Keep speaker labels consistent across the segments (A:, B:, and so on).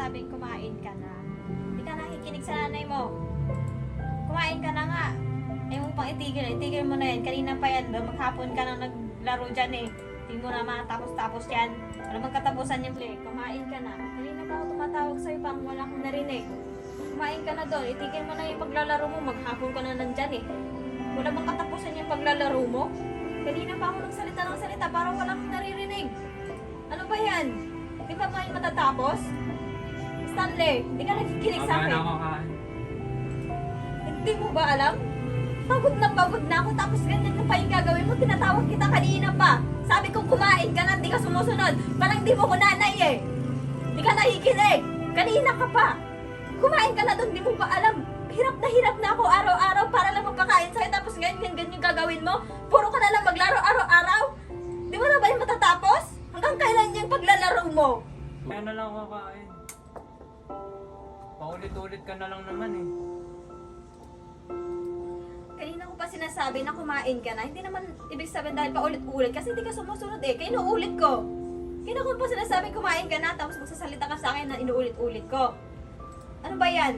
A: sinasabing kumain ka na. Hindi ka nakikinig sa nanay mo. Kumain ka na nga. Ayaw mo pang itigil. Itigil mo na yan. Kanina pa yan. Maghapon ka nang naglaro dyan eh. Hindi mo na matapos-tapos yan. Wala mang katapusan yung play. Kumain ka na. Kanina pa ako tumatawag sa'yo pang wala kang narinig. Kumain ka na doon. Itigil mo na yung paglalaro mo. Maghapon ka na nandyan eh. Wala bang katapusan yung paglalaro mo? Kanina pa ako nagsalita ng salita parang walang naririnig. Ano ba yan? Di ba ba yung matatapos? Stanley, di ka nakikinig sa akin.
B: ako.
A: Hindi mo ba alam? Pagod na pagod na ako tapos ganyan na pa yung gagawin mo. Tinatawag kita kanina pa. Sabi ko kumain ka na, di ka sumusunod. Parang di mo ko nanay eh. Di ka nakikinig. Kanina ka pa. Kumain ka na doon, di mo ba alam? Hirap na hirap na ako araw-araw para lang magpakain sa'yo tapos ganyan ganyan gagawin mo. Puro ka na lang maglaro araw-araw. Di mo na ba yung matatapos? Hanggang kailan yung paglalaro mo?
B: Kaya na lang ako kain. Paulit-ulit ka na lang naman eh.
A: Kanina ko pa sinasabi na kumain ka na. Hindi naman ibig sabihin dahil pa ulit-ulit kasi hindi ka sumusunod eh. Kaya inuulit ko. Kanina ko pa sinasabi kumain ka na tapos magsasalita ka sa akin na inuulit-ulit ko. Ano ba yan?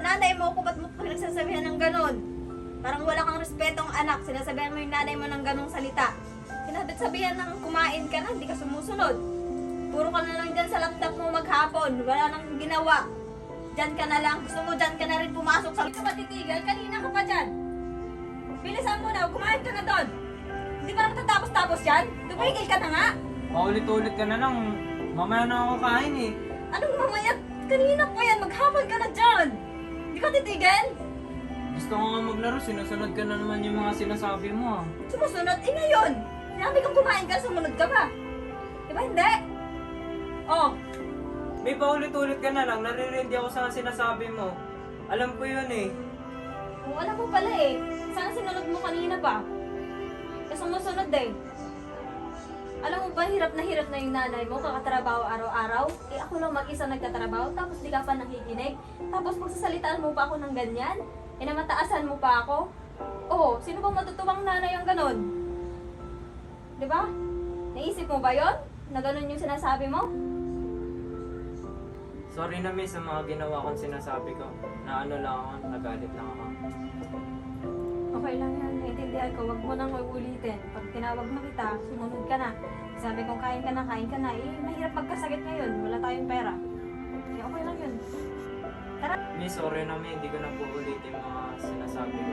A: Nanay mo ko ba't mo pa nagsasabihan ng ganon? Parang wala kang respetong anak. Sinasabihan mo yung nanay mo ng ganong salita. Sinabi sabihan ng kumain ka na, hindi ka sumusunod. Puro ka na lang dyan sa laptop mo maghapon. Wala nang ginawa. Diyan ka na lang. Gusto mo dyan ka na rin pumasok sa... Hindi ka ba titigil? Kanina ka pa dyan. Bilisan mo na, kumain ka na doon. Hindi pa naman tatapos-tapos yan? Tumigil ka na nga.
B: Paulit-ulit ka na lang. Mamaya na ako kain eh.
A: Anong mamaya? Kanina pa yan, maghapon ka na dyan. Hindi ka titigil?
B: Gusto ko nga maglaro, sinusunod ka na naman yung mga sinasabi mo ah.
A: Sumusunod, eh ngayon. Sinabi kong kumain ka, sumunod ka ba? Di ba hindi? Oh,
B: May paulit-ulit ka na lang, naririndi ako sa sinasabi mo. Alam ko yun eh.
A: kung alam mo pala eh. Sana sinunod mo kanina pa. Kasi sumusunod eh. Alam mo ba, hirap na hirap na yung nanay mo, kakatrabaho araw-araw. Eh ako lang mag-isa nagtatrabaho, tapos di ka pa nakikinig. Tapos magsasalitaan mo pa ako ng ganyan. Eh namataasan mo pa ako. Oo, sino bang matutuwang nanay ang ganon? Di ba? Naisip mo ba yon? Na ganon yung sinasabi mo?
B: Sorry na miss sa mga ginawa kong sinasabi ko. Na ano lang ako, nagalit lang ako.
A: Okay lang yan, naiintindihan ko. Huwag mo nang uulitin. Pag tinawag mo kita, sumunod ka na. Sabi ko, kain ka na, kain ka na. Eh, mahirap magkasakit ngayon. Wala tayong pera. Eh, okay lang yun. Tara.
B: Miss, sorry na miss, hindi ko na po ulitin mga sinasabi ko.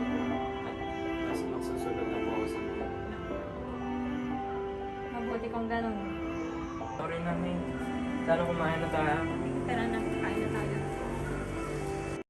B: At mas magsusunod na po ako sa mga
A: Mabuti kong ganun.
B: Lalo kumain na tayo.
A: Tara na, kain na tayo.